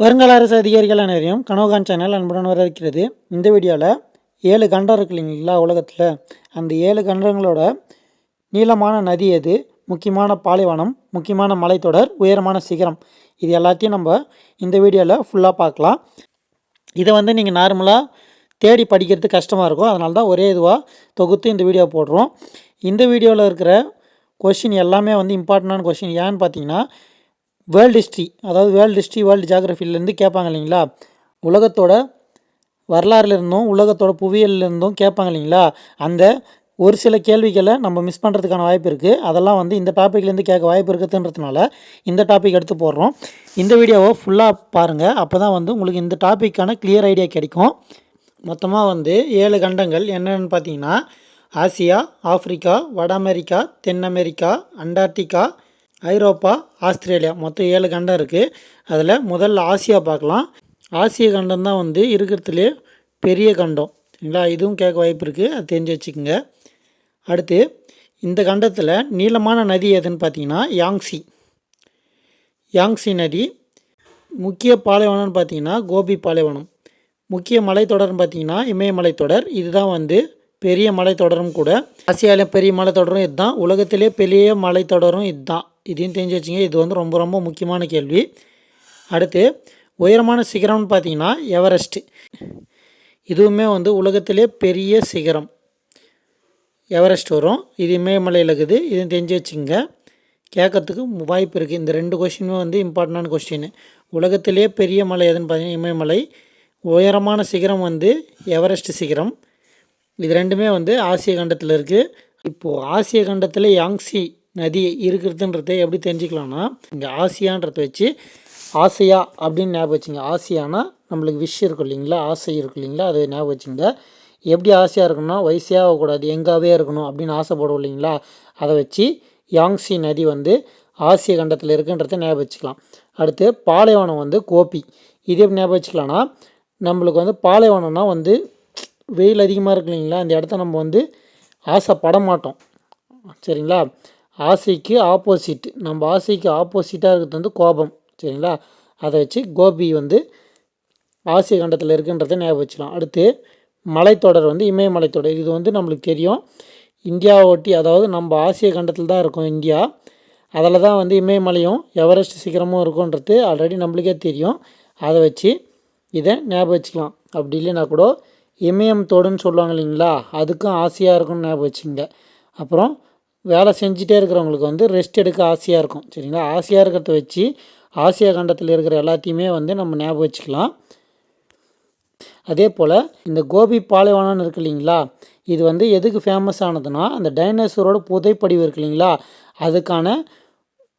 வருங்கால அரசு அதிகாரிகள் அனைவரையும் கனவுகான் சேனல் அன்புடன் வரவேற்கிறது. இந்த வீடியோவில் ஏழு கண்டம் இருக்கு இல்லைங்களா உலகத்தில்? அந்த ஏழு கண்டங்களோட நீளமான நதி எது? முக்கியமான பாலைவனம் முக்கியமான மலைத்தொடர் உயரமான சிகரம். இது எல்லாத்தையும் நம்ம இந்த வீடியோவில் ஃபுல்லாக பார்க்கலாம். இதை வந்து நீங்கள் நார்மலாக தேடி படிக்கிறது கஷ்டமாக இருக்கும். அதனால தான் ஒரே இதுவாக தொகுத்து இந்த வீடியோ போடுறோம். இந்த வீடியோவில் இருக்கிற கொஷின் எல்லாமே வந்து இம்பார்ட்டண்டான கொஷின் ஏன்னு பார்த்தீங்கன்னா வேர்ல்டு ஹிஸ்ட்ரி அதாவது வேர்ல்டு ஹிஸ்ட்ரி வேர்ல்டு ஜாகிரஃபிலேருந்து கேட்பாங்க இல்லைங்களா? உலகத்தோட வரலாறுல இருந்தும் உலகத்தோட புவியியல்ல இருந்தும் கேட்பாங்க இல்லைங்களா? அந்த ஒரு சில கேள்விகளை நம்ம மிஸ் பண்ணுறதுக்கான வாய்ப்பு இருக்குது அதெல்லாம் வந்து இந்த டாப்பிக்லேருந்து கேட்க வாய்ப்பு இருக்குதுன்றதுனால இந்த டாபிக் எடுத்து போடுறோம். இந்த வீடியோவை ஃபுல்லாக பாருங்கள் அப்போ தான் வந்து உங்களுக்கு இந்த டாப்பிக்கான கிளியர் ஐடியா கிடைக்கும். மொத்தமாக வந்து ஏழு கண்டங்கள் என்னென்னு பார்த்தீங்கன்னா ஆசியா ஆஃப்ரிக்கா வட அமெரிக்கா தென் அமெரிக்கா அண்டார்டிகா ஐரோப்பா ஆஸ்திரேலியா. மொத்தம் ஏழு கண்டம் இருக்குது அதில் முதல்ல ஆசியா பார்க்கலாம். ஆசிய கண்டம் தான் வந்து இருக்கிறதுலே பெரிய கண்டம். சரிங்களா? இதுவும் கேட்க வாய்ப்பு இருக்குது அது தெரிஞ்சு வச்சுக்கோங்க. அடுத்து இந்த கண்டத்தில் நீளமான நதி எதுன்னு பார்த்தீங்கன்னா யாங்ஸி யாங்ஸி நதி முக்கிய பாலைவனம்னு பார்த்தீங்கன்னா கோபி பாலைவனம். முக்கிய மலைத்தொடர்னு பார்த்தீங்கன்னா இமயமலைத்தொடர் இதுதான் வந்து பெரிய மலைத்தொடரும் கூட. ஆசியாவில் பெரிய மலைத்தொடரும் இதுதான். உலகத்திலே பெரிய மலைத்தொடரும் இதுதான். இதையும் தெரிஞ்சு வச்சுங்க இது வந்து ரொம்ப ரொம்ப முக்கியமான கேள்வி. அடுத்து உயரமான சிகரம்னு பார்த்தீங்கன்னா எவரெஸ்ட் இதுவுமே வந்து உலகத்திலே பெரிய சிகரம். எவரெஸ்ட் வரும். இது இமயமலையில் இருக்குது இதையும் தெரிஞ்சு வச்சுங்க கேட்கறதுக்கு வாய்ப்பு இருக்குது இந்த ரெண்டு கொஷினுமே வந்து இம்பார்ட்டண்டான கொஸ்டின் உலகத்திலே பெரிய மலை எதுன்னு பார்த்தீங்கன்னா இமயமலை. உயரமான சிகரம் வந்து எவரெஸ்ட் சிகரம். இது ரெண்டுமே வந்து ஆசிய கண்டத்தில் இருக்குது இப்போது ஆசிய கண்டத்தில் யாங்ஸி நதி இருக்கிறதுன்றதை எப்படி தெரிஞ்சுக்கலாம்னா இங்கே ஆசியான்றதை வச்சு ஆசையா அப்படின்னு ஞாபகம் வச்சுங்க. ஆசையானா நம்மளுக்கு விஷ் இருக்கும் இல்லைங்களா? ஆசை இருக்கும் இல்லைங்களா? அதை ஞாபகம் வச்சுங்க. எப்படி ஆசையாக இருக்கணும்னா வயசே ஆகக்கூடாது எங்காவே இருக்கணும் அப்படின்னு ஆசைப்படுவோம் இல்லைங்களா? அதை வச்சு யாங்ஸி நதி வந்து ஆசிய கண்டத்தில் இருக்குன்றதை ஞாபகம் வச்சுக்கலாம். அடுத்து பாலைவனம் வந்து கோபி. இது எப்படி ஞாபகம் வச்சுக்கலாம்னா நம்மளுக்கு வந்து பாலைவனம்னா வந்து வெயில் அதிகமாக இருக்கு இல்லைங்களா? அந்த இடத்த நம்ம வந்து ஆசைப்பட மாட்டோம். சரிங்களா? ஆசைக்கு ஆப்போசிட் நம்ம ஆசைக்கு ஆப்போசிட்டாக இருக்கிறது வந்து கோபம். சரிங்களா? அதை வச்சு கோபி வந்து ஆசிய கண்டத்தில் இருக்குன்றதை ஞாபகம் வச்சுக்கலாம். அடுத்து மலைத்தொடர் வந்து இமயமலைத்தொடர் இது வந்து நம்மளுக்கு தெரியும். இந்தியாவை ஒட்டி அதாவது நம்ம ஆசிய கண்டத்தில் தான் இருக்கோம் இந்தியா. அதில் தான் வந்து இமயமலையும் எவரெஸ்ட் சிகரமும் இருக்குன்றது ஆல்ரெடி நம்மளுக்கே தெரியும். அதை வச்சு இதை ஞாபகம் வச்சுக்கலாம். அப்படி இல்லைன்னா கூட இமயம் தோடுன்னு சொல்லுவாங்க இல்லைங்களா? அதுக்கும் ஆசையாக இருக்கும்னு ஞாபகம் வச்சுங்க அப்புறம் வேலை செஞ்சிட்டே இருக்கிறவங்களுக்கு வந்து ரெஸ்ட் எடுக்க ஆசையாக இருக்கும். சரிங்களா? ஆசையாக இருக்கிறத வச்சு ஆசியா கண்டத்தில் இருக்கிற எல்லாத்தையுமே வந்து நம்ம ஞாபகம் வச்சுக்கலாம். அதே போல் இந்த கோபி பாலைவனம்னு இருக்கு இல்லைங்களா? இது வந்து எதுக்கு ஃபேமஸ் ஆனதுன்னா அந்த டைனோசரோட புதைப்படிவு இருக்கு இல்லைங்களா? அதுக்கான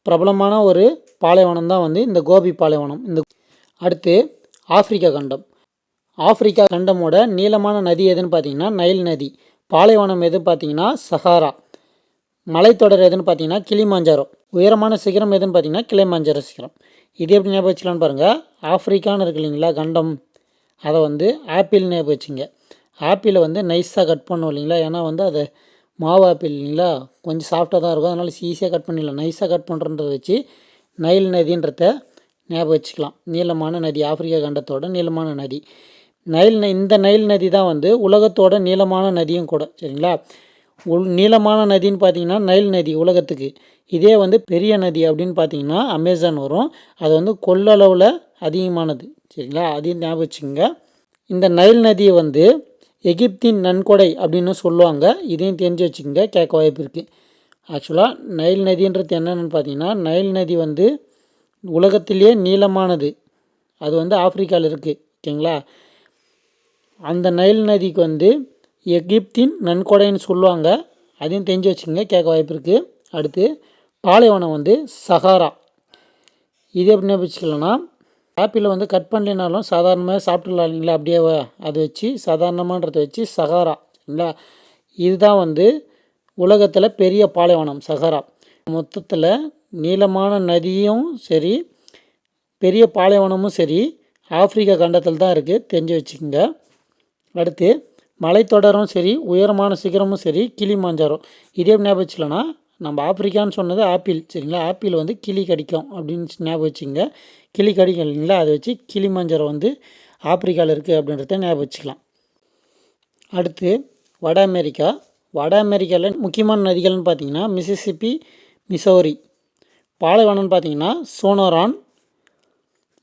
பிரபலமான ஒரு பாலைவனம் தான் வந்து இந்த கோபி பாலைவனம். இந்த அடுத்து ஆப்பிரிக்கா கண்டம். ஆப்பிரிக்கா கண்டமோட நீளமான நதி எதுன்னு பார்த்தீங்கன்னா நைல் நதி. பாலைவனம் எது பார்த்தீங்கன்னா சஹாரா. மலைத்தொடர் எதுன்னு பார்த்தீங்கன்னா கிளிமாஞ்சாரோ. உயரமான சிகரம் எதுன்னு பார்த்தீங்கன்னா கிளிமாஞ்சாரோ சிகரம். இது எப்படி ஞாபகம் வச்சுக்கலான்னு பாருங்கள் ஆஃப்ரிக்கான்னு இருக்கு இல்லைங்களா கண்டம். அதை வந்து ஆப்பிள் ஞாபகம் வச்சுங்க. ஆப்பிளை வந்து நைஸாக கட் பண்ணும் இல்லைங்களா? ஏன்னா வந்து அது மாவு ஆப்பிள் இல்லைங்களா? கொஞ்சம் சாஃப்டாக தான் இருக்கும். அதனால் ஈஸியாக கட் பண்ணிடலாம். நைஸாக கட் பண்ணுறன்றதை வச்சு நைல் நதின்றத ஞாபகம் வச்சுக்கலாம். நீளமான நதி ஆப்பிரிக்கா கண்டத்தோட நீளமான நதி. நைல் ந- இந்த நைல் நதி தான் வந்து உலகத்தோட நீளமான நதியும் கூட சரிங்களா? நீளமான நதின்னு பார்த்தீங்கன்னா நைல் நதி உலகத்துக்கு. இதே வந்து பெரிய நதி அப்படின்னு பார்த்தீங்கன்னா அமேசான் வரும். அது வந்து கொள்ளளவில் அதிகமானது. சரிங்களா? அதையும் ஞாபகம் வச்சுக்கோங்க. இந்த நைல் நதியை வந்து எகிப்தின் நன்கொடை அப்படின்னு சொல்லுவாங்க. இதையும் தெரிஞ்சு வச்சுக்கோங்க. கேட்க வாய்ப்பு இருக்குது ஆக்சுவலாக நைல் நதின்றது என்னென்னு பார்த்தீங்கன்னா நைல் நதி வந்து உலகத்திலேயே நீளமானது. அது வந்து ஆப்பிரிக்காவில் இருக்குது ஓகேங்களா அந்த நைல் நதிக்கு வந்து எகிப்தின் நன்கொடைன்னு சொல்லுவாங்க. அதையும் தெரிஞ்சு வச்சுக்கோங்க கேட்க வாய்ப்பு இருக்குது அடுத்து பாலைவனம் வந்து சஹாரா. இது எப்படி ஞாபகம் வச்சுக்கலாம்னா ஆப்பிளை வந்து கட் பண்ணலைனாலும் சாதாரணமாக சாப்பிட்டுலாம் இல்லைங்களா? அப்படியே அதை வச்சு சாதாரணமான்றதை வச்சு சஹாரா இல்லை இதுதான் வந்து உலகத்தில் பெரிய பாலைவனம் சஹாரா. மொத்தத்தில் நீளமான நதியும் சரி பெரிய பாலைவனமும் சரி ஆப்பிரிக்கா கண்டத்தில் தான் இருக்குது தெரிஞ்சு வச்சுக்கோங்க. அடுத்து மலைத்தொடரும் சரி உயரமான சிகரமும் சரி கிளிமாஞ்சாரோ இதே ஞாபகம் வச்சுக்கலாம்னா நம்ம ஆப்பிரிக்கான்னு சொன்னது ஆப்பிள் சரிங்களா? ஆப்பிள் வந்து கிளி கடிக்கும் அப்படின்னு ஞாபகம் வச்சுங்க கிளி கடிக்கும் இல்லைங்களா? அதை வச்சு கிளி மஞ்சரம் வந்து ஆப்பிரிக்காவில் இருக்குது அப்படின்றத ஞாபகம் வச்சுக்கலாம். அடுத்து வட அமெரிக்கா. வட அமெரிக்காவில் முக்கியமான நதிகள்னு பார்த்தீங்கன்னா மிசிசிப்பி மிசோரி. பாலைவனம்னு பார்த்தீங்கன்னா சோனோரான்.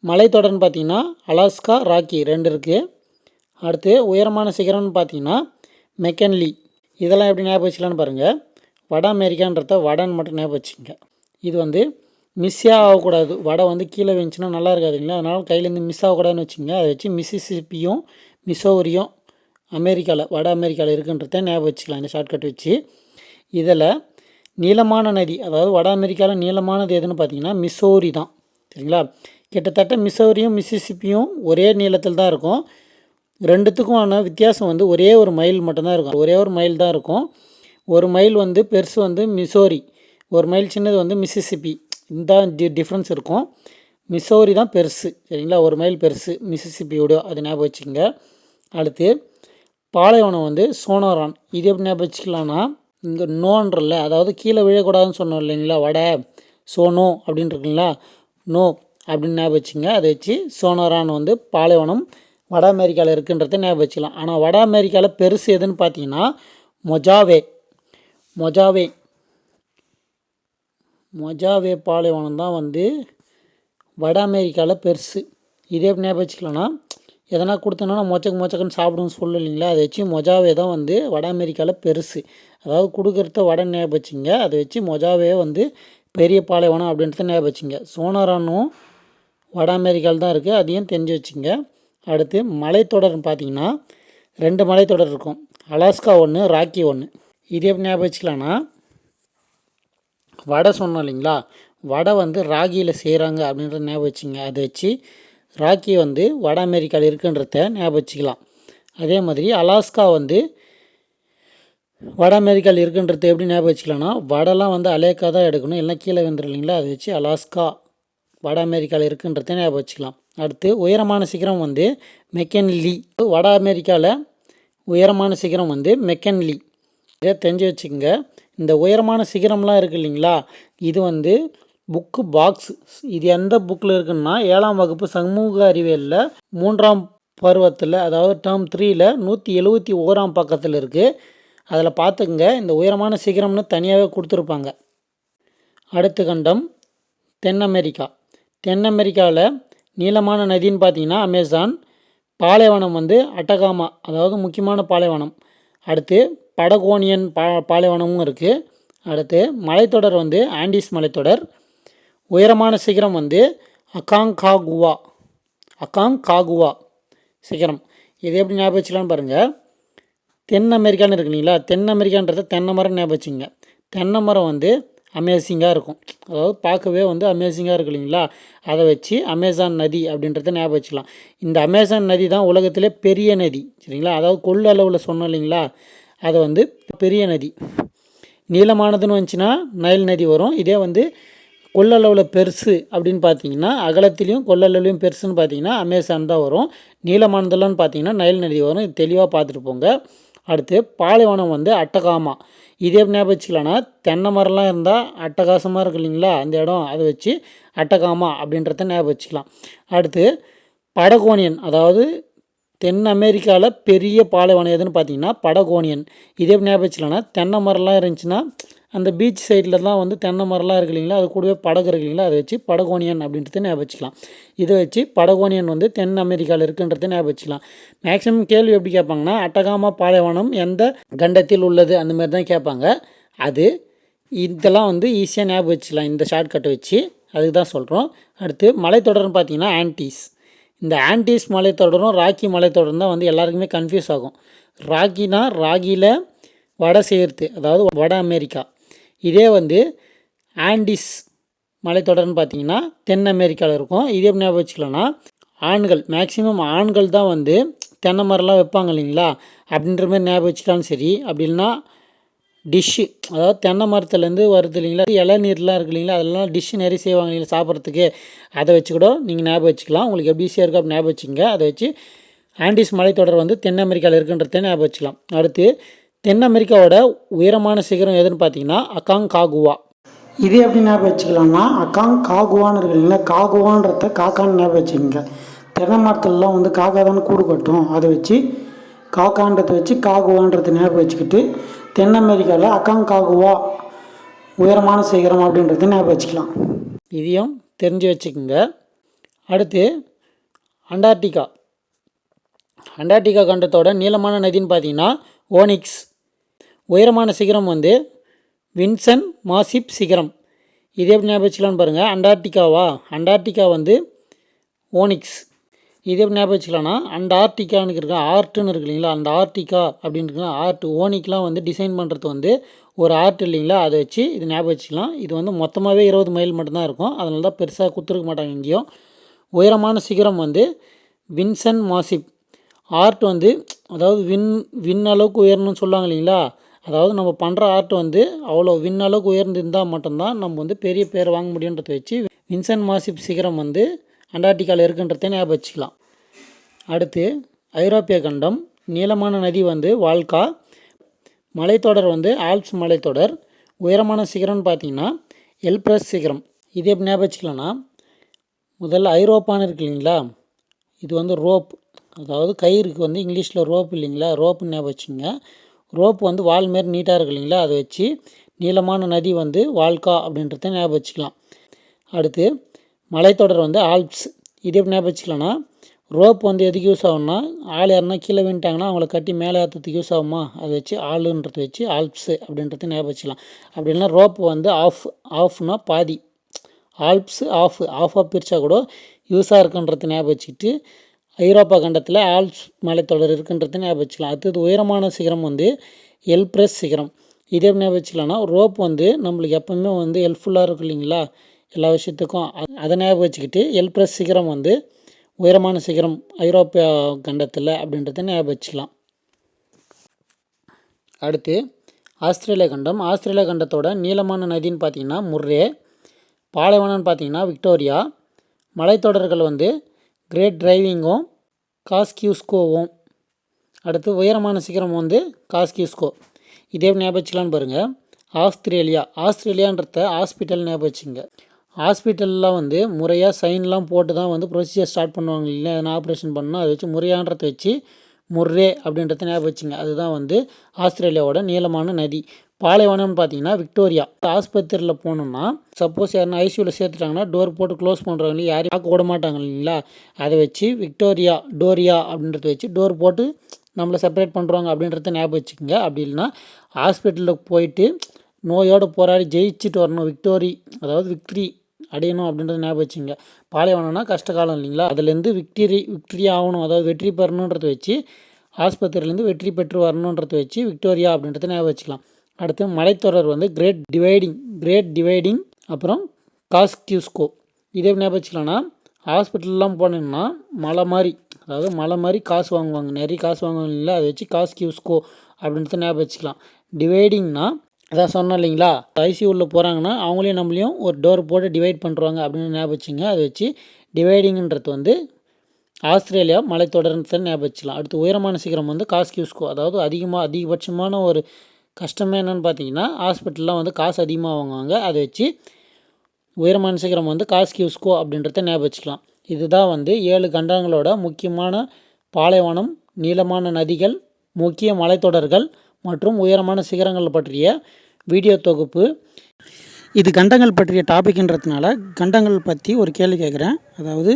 மலைத்தொடர்னு பார்த்தீங்கன்னா அலாஸ்கா ராக்கி ரெண்டு இருக்குது அடுத்து உயரமான சிகரம்னு பார்த்தீங்கன்னா மெக்கன்லி இதெல்லாம் எப்படி ஞாபகம் வச்சுக்கலான்னு பாருங்கள் வட அமெரிக்கான்றத வடன்னு மட்டும் ஞாபகம் வச்சுக்கோங்க. இது வந்து மிஸ்ஸே ஆகக்கூடாது. வடை வந்து கீழே வந்துச்சுன்னா நல்லா இருக்காது இல்லைங்களா அதனால் கையிலேருந்து மிஸ் ஆகக்கூடாதுன்னு வச்சுங்க அதை வச்சு மிசிசிப்பியும் மிசோரியும் அமெரிக்காவில் வட அமெரிக்காவில் இருக்குன்றத ஞாபகம் வச்சுக்கலாம். இந்த ஷார்ட்கட் வச்சு. இதில் நீளமான நதி அதாவது வட அமெரிக்காவில் நீளமானது எதுன்னு பார்த்தீங்கன்னா மிசோரி தான். சரிங்களா? கிட்டத்தட்ட மிசோரியும் மிசிசிப்பியும் ஒரே நீளத்தில் தான் இருக்கும். ரெண்டுத்துக்குமான வித்தியாசம் வந்து ஒரே ஒரு மைல் மட்டும்தான் இருக்கும். ஒரே ஒரு மைல் தான் இருக்கும். ஒரு மைல் வந்து பெருசு வந்து மிசோரி ஒரு மைல் சின்னது வந்து மிசிசிபி இந்த டி டிஃப்ரென்ஸ் இருக்கும். மிசோரி தான் பெருசு சரிங்களா? ஒரு மைல் பெருசு மிசிசிபியோட அது ஞாபகம் வச்சுக்கோங்க. அடுத்து பாலைவனம் வந்து சோனோரான். இது எப்படி ஞாபகம் வச்சுக்கலாம்னா இங்கே நோன்றல அதாவது கீழே விழக்கூடாதுன்னு சொன்னோம் இல்லைங்களா வடை சோனோ அப்படின்னு இருக்குங்களா? நோ அப்படின்னு ஞாபகம் வச்சுங்க அதை வச்சு சோனோரான் வந்து பாலைவனம் வட அமெரிக்காவில் இருக்குன்றத ஞாபகம் வச்சுக்கலாம். ஆனால் வட அமெரிக்காவில் பெருசு எதுன்னு பார்த்தீங்கன்னா மொஜாவே. மொஜாவே. மொஜாவே பாலைவனம் தான் வந்து வட அமெரிக்காவில் பெருசு. இதே எப்படி ஞாபகம் வச்சுக்கலாம்னா எதனா கொடுத்தோன்னா மொச்சக்கு மொச்சக்குன்னு சாப்பிடுன்னு சொல்லு இல்லைங்களா? அதை வச்சு மொஜாவே தான் வந்து வட அமெரிக்காவில் பெருசு. அதாவது கொடுக்குறத வட ஞாபகம் வச்சுங்க. அதை வச்சு மொஜாவே வந்து பெரிய பாலைவனம் அப்படின்றத ஞாபகம் வச்சுங்க. சோனாரானும் வட அமெரிக்காவில் தான் இருக்குது அதையும் தெரிஞ்சு வச்சுங்க. அடுத்து மலைத்தொடர்னு பார்த்தீங்கன்னா ரெண்டு மலைத்தொடர் இருக்கும். அலாஸ்கா ஒன்று ராக்கி ஒன்று இது எப்படி ஞாபகம் வச்சுக்கலான்னா வடை சொன்னோம் இல்லைங்களா? வடை வந்து ராகியில் செய்கிறாங்க அப்படின்றத ஞாபகம் வச்சுங்க. அதை வச்சு ராக்கி வந்து வட அமெரிக்காவில் இருக்குன்றத ஞாபகம் வச்சுக்கலாம். அதே மாதிரி அலாஸ்கா வந்து வட அமெரிக்காவில் இருக்குன்றது எப்படி ஞாபகம் வச்சுக்கலாம்னா வடைலாம் வந்து அலேக்கா தான் எடுக்கணும். எல்லாம் கீழே வந்துடும் இல்லைங்களா? அதை வச்சு அலாஸ்கா வட அமெரிக்காவில் இருக்குன்றத ஞாபகம் வச்சுக்கலாம். அடுத்து உயரமான சிகரம் வந்து மெக்கன்லி. வட அமெரிக்காவில் உயரமான சிகரம் வந்து மெக்கன்லி. இதை தெரிஞ்சு வச்சுக்கோங்க. இந்த உயரமான சிகரம்லாம் இருக்குது இல்லைங்களா? இது வந்து புக்கு பாக்ஸ். இது எந்த புக்கில் இருக்குன்னா ஏழாம் வகுப்பு சமூக அறிவியலில் மூன்றாம் பருவத்தில் அதாவது டேர்ம் த்ரீயில் நூற்றி எழுபத்தி ஓராம் பக்கத்தில் இருக்குது அதில் பார்த்துக்குங்க. இந்த உயரமான சிகரம்னு தனியாகவே கொடுத்துருப்பாங்க. அடுத்த கண்டம் தென் அமெரிக்கா. தென் அமெரிக்காவில் நீளமான நதின்னு பார்த்தீங்கன்னா அமேசான். பாலைவனம் வந்து அட்டகாமா அதாவது முக்கியமான பாலைவனம். அடுத்து படகோனியன் பா பாலைவனமும் இருக்குது அடுத்து மலைத்தொடர் வந்து ஆண்டிஸ் மலைத்தொடர். உயரமான சிகரம் வந்து அகாங்காகுவா. அகாங்காகுவா சிகரம். இது எப்படி ஞாபகம் வச்சுக்கலான்னு பாருங்கள் தென் அமெரிக்கான்னு இருக்குங்களா தென் அமெரிக்கான்றத தென்னை மரம் ஞாபகம் வச்சுங்க தென்னை மரம் வந்து அமேசிங்காக இருக்கும். அதாவது பார்க்கவே வந்து அமேசிங்காக இருக்கு இல்லைங்களா? அதை வச்சு அமேசான் நதி அப்படின்றத ஞாபகம் வச்சுக்கலாம். இந்த அமேசான் நதி தான் உலகத்திலே பெரிய நதி சரிங்களா? அதாவது கொள்ளளவில் சொன்னோம் இல்லைங்களா? அது வந்து பெரிய நதி. நீளமானதுன்னு வந்துச்சுன்னா நயல் நதி வரும். இதே வந்து கொள்ளளவில் பெருசு அப்படின்னு பார்த்தீங்கன்னா அகலத்திலையும் கொள்ளளவுலையும் பெருசுன்னு பார்த்தீங்கன்னா அமேசான் தான் வரும். நீளமானதுலன்னு பார்த்தீங்கன்னா நயல் நதி வரும். இது தெளிவாக பார்த்துட்டு போங்க. அடுத்து பாலைவனம் வந்து அட்டகாமா. இதே ஞாபகம் வச்சுக்கலாம்னா தென்னை மரம்லாம் இருந்தால் அட்டகாசமாக இருக்கு இல்லைங்களா? அந்த இடம் அதை வச்சு அட்டகாமா அப்படின்றத ஞாபகம் வச்சுக்கலாம். அடுத்து படகோனியன் அதாவது தென் அமெரிக்காவில் பெரிய பாலைவனம் எதுன்னு பார்த்தீங்கன்னா படகோனியன் இதே ஞாபகம் வச்சுக்கலாம்னா தென்னை மரம்லாம் இருந்துச்சுன்னா அந்த பீச் சைடில் தான் வந்து தென்னை மரம்லாம் இருக்கு இல்லைங்களா? அது கூடவே படகு இருக்கு இல்லைங்களா? அதை வச்சு படகோனியன் அப்படின்றத ஞாபகம் வச்சுக்கலாம் இதை வச்சு படகோனியன் வந்து தென் அமெரிக்காவில் இருக்குன்றதை ஞாபகம் வச்சுக்கலாம் மேக்ஸிமம் கேள்வி எப்படி கேட்பாங்கன்னா அட்டகாமா பாலைவனம் எந்த கண்டத்தில் உள்ளது? அந்த மாதிரி தான் கேட்பாங்க. அது இதெல்லாம் வந்து ஈஸியாக ஞாபகம் வச்சுக்கலாம் இந்த ஷார்ட்கட்டை வச்சு. அதுக்கு தான் சொல்கிறோம் அடுத்து மலைத்தொடர்னு பார்த்தீங்கன்னா ஆன்டீஸ் இந்த ஆன்டீஸ் மலைத்தொடரும் ராக்கி மலைத்தொடரும் தான் வந்து எல்லாருக்குமே கன்ஃபியூஸ் ஆகும். ராக்கினா ராகியில் வடை செய்கிறது அதாவது வட அமெரிக்கா. இதே வந்து ஆண்டிஸ் மலைத்தொடர்னு பார்த்தீங்கன்னா தென் அமெரிக்காவில் இருக்கும். இதே எப்படி ஞாபகம் வச்சுக்கலாம்னா ஆண்கள் மேக்ஸிமம் ஆண்கள் தான் வந்து தென்னை மரம்லாம் வைப்பாங்க இல்லைங்களா? அப்படின்ற மாதிரி ஞாபகம் வச்சுக்கலாம் சரி அப்படி இல்லைன்னா டிஷ்ஷு அதாவது தென்னை மரத்துலேருந்து வருது இல்லைங்களா? இளநீர்லாம் இருக்கு இல்லைங்களா? அதெல்லாம் டிஷ்ஷு நிறைய செய்வாங்க இல்லைங்களா சாப்பிட்றதுக்கு? அதை வச்சு கூட நீங்கள் ஞாபகம் வச்சுக்கலாம். உங்களுக்கு எப்படி ஈஸியாக இருக்கோ அப்படி ஞாபகம் வச்சுங்க அதை வச்சு ஆண்டிஸ் மலைத்தொடர் வந்து தென் அமெரிக்காவில் இருக்குன்றதே ஞாபகம் வச்சுக்கலாம். அடுத்து தென் அமெரிக்காவோட உயரமான சிகரம் எதுன்னு பார்த்தீங்கன்னா அகாங் காகுவா இது எப்படி ஞாபகம் வச்சுக்கலாம்னா அகாங் காகுவான்னு இருக்கு இல்லைங்களா காகுவான்றத காக்கான்னு ஞாபகம் வச்சுக்கோங்க. தென்னை மரத்துலலாம் வந்து காக்கா தானே கூடு கட்டும். அதை வச்சு காக்கான்றதை வச்சு காகுவான்றதை ஞாபகம் வச்சுக்கிட்டு தென் அமெரிக்காவில் அகாங் காகுவா உயரமான சிகரம் அப்படின்றத ஞாபகம் வச்சுக்கலாம். இதையும் தெரிஞ்சு வச்சுக்கோங்க. அடுத்து அண்டார்டிகா. அண்டார்டிகா கண்டத்தோட நீளமான நதின்னு பார்த்தீங்கன்னா ஓனிக்ஸ். உயரமான சிகரம் வந்து வின்சன் மாசிப் சிகரம். இது எப்படி ஞாபகம் பாருங்கள் அண்டார்டிகாவா? அண்டார்டிகா வந்து ஓனிக்ஸ். இது எப்படி ஞாபகம் வச்சுக்கலாம்னா அண்டார்டிகான்னு இருக்கா ஆர்ட்டுன்னு இருக்கு இல்லைங்களா? அந்த ஆர்டிகா அப்படின்னு இருக்குல்ல ஆர்ட். ஓனிக்லாம் வந்து டிசைன் பண்ணுறது வந்து ஒரு ஆர்ட் இல்லைங்களா? அதை வச்சு இது ஞாபகம் வச்சுக்கலாம். இது வந்து மொத்தமாகவே இருபது மைல் மட்டும்தான் இருக்கும். அதனால தான் பெருசாக கொடுத்துருக்க மாட்டாங்க எங்கேயும். உயரமான சிகரம் வந்து வின்சன் மாசிப். ஆர்ட் வந்து அதாவது வின் வின் அளவுக்கு உயரணும்னு சொல்லுவாங்க இல்லைங்களா? அதாவது நம்ம பண்ணுற ஆர்ட் வந்து அவ்வளோ வின் அளவுக்கு உயர்ந்திருந்தால் மட்டும்தான் நம்ம வந்து பெரிய பேர் வாங்க முடியுன்றதை வச்சு வின்சன் மாசிப் சிகரம் வந்து அண்டார்டிகாவில் இருக்குன்றதை ஞாபகம் வச்சுக்கலாம். அடுத்து ஐரோப்பிய கண்டம் நீளமான நதி வந்து வால்கா மலைத்தொடர் வந்து ஆல்ப்ஸ் மலைத்தொடர் உயரமான சிகரம்னு பார்த்தீங்கன்னா எல்பிரஸ் சிகரம். இது எப்படி ஞாபகம் வச்சுக்கலாம்னா முதல்ல ஐரோப்பான்னு இருக்கு இல்லைங்களா? இது வந்து ரோப் அதாவது கயிறுக்கு வந்து இங்கிலீஷில் ரோப் இல்லைங்களா? ரோப்புன்னு ஞாபகம் வச்சுங்க ரோப் வந்து வால் மாரி நீட்டாக இருக்கு இல்லைங்களா? அதை வச்சு நீளமான நதி வந்து வால்கா அப்படின்றத ஞாபகம் வச்சுக்கலாம். அடுத்து மலைத்தொடர் வந்து ஆல்ப்ஸ். இது எப்படி ஞாபகம் வச்சுக்கலாம்னா ரோப் வந்து எதுக்கு யூஸ் ஆகும்னா ஆள் யாருன்னா கீழே வின்ட்டாங்கன்னா அவங்கள கட்டி மேலே ஏற்றுறதுக்கு யூஸ் ஆகுமா? அதை வச்சு ஆளுன்றத வச்சு ஆல்ப்ஸு அப்படின்றத ஞாபகம் வச்சுக்கலாம். அப்படி இல்லைன்னா ரோப் வந்து ஆஃப் ஆஃப்னா பாதி. ஆல்ப்ஸு ஆஃப் ஆஃபாக பிரித்தா கூட யூஸாக இருக்குன்றத ஞாபகம் வச்சுக்கிட்டு ஐரோப்பா கண்டத்தில் ஆல்ஸ் மலைத்தொடர் இருக்குன்றத ஞாபகம் வச்சுக்கலாம். அடுத்தது உயரமான சிகரம் வந்து எல்பிரஸ் சிகரம். இதே ஞாபகம் வச்சுக்கலாம்னா ரோப் வந்து நம்மளுக்கு எப்போவுமே வந்து ஹெல்ப்ஃபுல்லாக இருக்கும் இல்லைங்களா? எல்லா விஷயத்துக்கும். அதை ஞாபகம் வச்சுக்கிட்டு எல்பிரஸ் சிகரம் வந்து உயரமான சிகரம் ஐரோப்பியா கண்டத்தில் அப்படின்றத ஞாபகம் வச்சுக்கலாம். அடுத்து ஆஸ்திரேலியா கண்டம். ஆஸ்திரேலியா கண்டத்தோட நீளமான நதின்னு பார்த்தீங்கன்னா முர்ரே. பாலைவனம்னு பார்த்தீங்கன்னா விக்டோரியா. மலைத்தொடர்கள் வந்து கிரேட் டிரைவிங்கும் காஸ்கியூஸ்கோவும். அடுத்து உயரமான சிகரம் வந்து காஸ்கியூஸ்கோ. இதே ஞாபகம் வச்சுக்கலான்னு பாருங்கள் ஆஸ்திரேலியா. ஆஸ்திரேலியான்றத ஹாஸ்பிட்டல் ஞாபகம் வச்சுங்க ஹாஸ்பிட்டல்லாம் வந்து முறையாக சைன்லாம் போட்டு தான் வந்து ப்ரொசீஜர் ஸ்டார்ட் பண்ணுவாங்க. இல்லை எதனா ஆப்ரேஷன் பண்ணால் அதை வச்சு முறையான்றதை வச்சு முர்ரே அப்படின்றத ஞாபகம் வச்சுங்க. அதுதான் வந்து ஆஸ்திரேலியாவோட நீளமான நதி. பாலைவனம்னு பார்த்தீங்கன்னா விக்டோரியா. ஆஸ்பத்திரியில் போனோம்னா சப்போஸ் யாருன்னா ஐசியூவில் சேர்த்துட்டாங்கன்னா டோர் போட்டு க்ளோஸ் பண்ணுறவங்க யாரையும் பார்க்க விட மாட்டாங்க இல்லைங்களா? அதை வச்சு விக்டோரியா டோரியா அப்படின்றத வச்சு டோர் போட்டு நம்மளை செப்பரேட் பண்ணுறாங்க அப்படின்றத ஞாபகம் வச்சுக்கோங்க. அப்படி இல்லைன்னா ஹாஸ்பிட்டலுக்கு போயிட்டு நோயோடு போராடி ஜெயிச்சுட்டு வரணும். விக்டோரி அதாவது விக்ட்ரி அடையணும் அப்படின்றத ஞாபகம் வச்சுங்க. பாலைவனம்னா கஷ்டகாலம் இல்லைங்களா? அதுலேருந்து விக்டரி விக்டரி ஆகணும். அதாவது வெற்றி பெறணுன்றத வச்சு ஆஸ்பத்திரியிலேருந்து வெற்றி பெற்று வரணுன்றத வச்சு விக்டோரியா அப்படின்றத ஞாபகம் வச்சுக்கலாம். அடுத்து மலைத்தொடர் வந்து கிரேட் டிவைடிங் கிரேட் டிவைடிங் அப்புறம் காஸ்கியூஸ்கோ. இதே ஞாபகம் வச்சுக்கலாம்னா ஹாஸ்பிட்டல்லாம் போனீங்கன்னா மலை மாதிரி அதாவது மலை மாதிரி காசு வாங்குவாங்க. நிறைய காசு வாங்குவாங்க இல்லைங்களா? அதை வச்சு காஸ்கியூஸ்கோ அப்படின்றத ஞாபகம் வச்சுக்கலாம். டிவைடிங்னா அதான் சொன்னோம் இல்லைங்களா? ஐசியூவில் போகிறாங்கன்னா அவங்களையும் நம்மளையும் ஒரு டோர் போட்டு டிவைட் பண்ணுறாங்க அப்படின்னு ஞாபகம் வச்சுங்க அதை வச்சு டிவைடிங்கிறது வந்து ஆஸ்திரேலியா மலைத்தொடர்னு ஞாபகம் வச்சுக்கலாம் அடுத்து உயரமான சிகரம் வந்து காஸ்கியூஸ்கோ. அதாவது அதிகமாக அதிகபட்சமான ஒரு கஷ்டமே என்னன்னு பார்த்தீங்கன்னா ஹாஸ்பிட்டல்லாம் வந்து காசு அதிகமாக வாங்குவாங்க. அதை வச்சு உயரமான சிகரம் வந்து காஸ்கியூஸ்கோ அப்படின்றத ஞாபகம் வச்சுக்கலாம் இதுதான் வந்து ஏழு கண்டங்களோட முக்கியமான பாலைவனம் நீளமான நதிகள் முக்கிய மலைத்தொடர்கள் மற்றும் உயரமான சிகரங்கள் பற்றிய வீடியோ தொகுப்பு. இது கண்டங்கள் பற்றிய டாபிக்ன்றதுனால கண்டங்கள் பற்றி ஒரு கேள்வி கேட்குறேன் அதாவது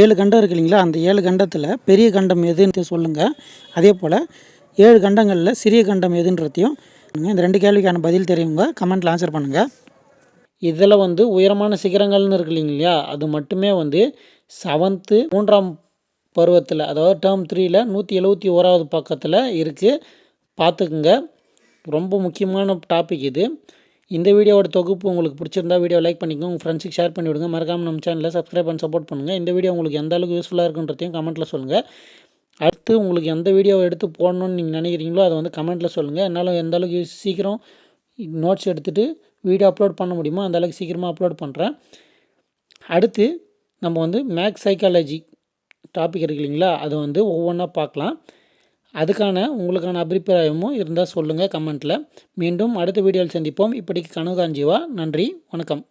ஏழு கண்டம் இருக்கு இல்லைங்களா? அந்த ஏழு கண்டத்தில் பெரிய கண்டம் எதுன்னு சொல்லுங்கள் அதே போல் ஏழு கண்டங்களில் சிறிய கண்டம் எதுன்றதையும் இந்த ரெண்டு கேள்விக்கான பதில் தெரியுங்க. கமெண்ட்டில் ஆன்சர் பண்ணுங்கள் இதில் வந்து உயரமான சிகரங்கள்னு இருக்கு இல்லைங்களா? அது மட்டுமே வந்து செவன்த்து மூன்றாம் பருவத்தில் அதாவது டேர்ம் த்ரீயில் நூற்றி எழுபத்தி ஓராவது பக்கத்தில் இருக்குது பார்த்துக்குங்க. ரொம்ப முக்கியமான டாபிக் இது. இந்த வீடியோவோட தொகுப்பு உங்களுக்கு பிடிச்சிருந்தா வீடியோ லைக் பண்ணிக்கோங்க. உங்கள் ஃப்ரெண்ட்ஸுக்கு ஷேர் பண்ணி விடுங்க மறக்காமல் நம்ம சேனலில் சப்ஸ்கிரைப் பண்ணி சப்போர்ட் பண்ணுங்கள் இந்த வீடியோ உங்களுக்கு எந்த அளவுக்கு யூஸ்ஃபுல்லாக இருக்குன்றதையும் கமெண்ட்டில் சொல்லுங்கள் அடுத்து உங்களுக்கு எந்த வீடியோவை எடுத்து போடணும்னு நீங்கள் நினைக்கிறீங்களோ அதை வந்து கமெண்ட்டில் சொல்லுங்கள் என்னால் எந்த அளவுக்கு சீக்கிரம் நோட்ஸ் எடுத்துகிட்டு வீடியோ அப்லோட் பண்ண முடியுமோ அந்த அளவுக்கு சீக்கிரமாக அப்லோட் பண்ணுறேன் அடுத்து நம்ம வந்து மேக்ஸ் சைக்காலஜி டாபிக் இருக்கு இல்லைங்களா? அதை வந்து ஒவ்வொன்றா பார்க்கலாம். அதுக்கான உங்களுக்கான அபிப்பிராயமும் இருந்தால் சொல்லுங்கள் கமெண்ட்டில். மீண்டும் அடுத்த வீடியோவில் சந்திப்போம். இப்படிக்கு கனவு காஞ்சிவா நன்றி. வணக்கம்.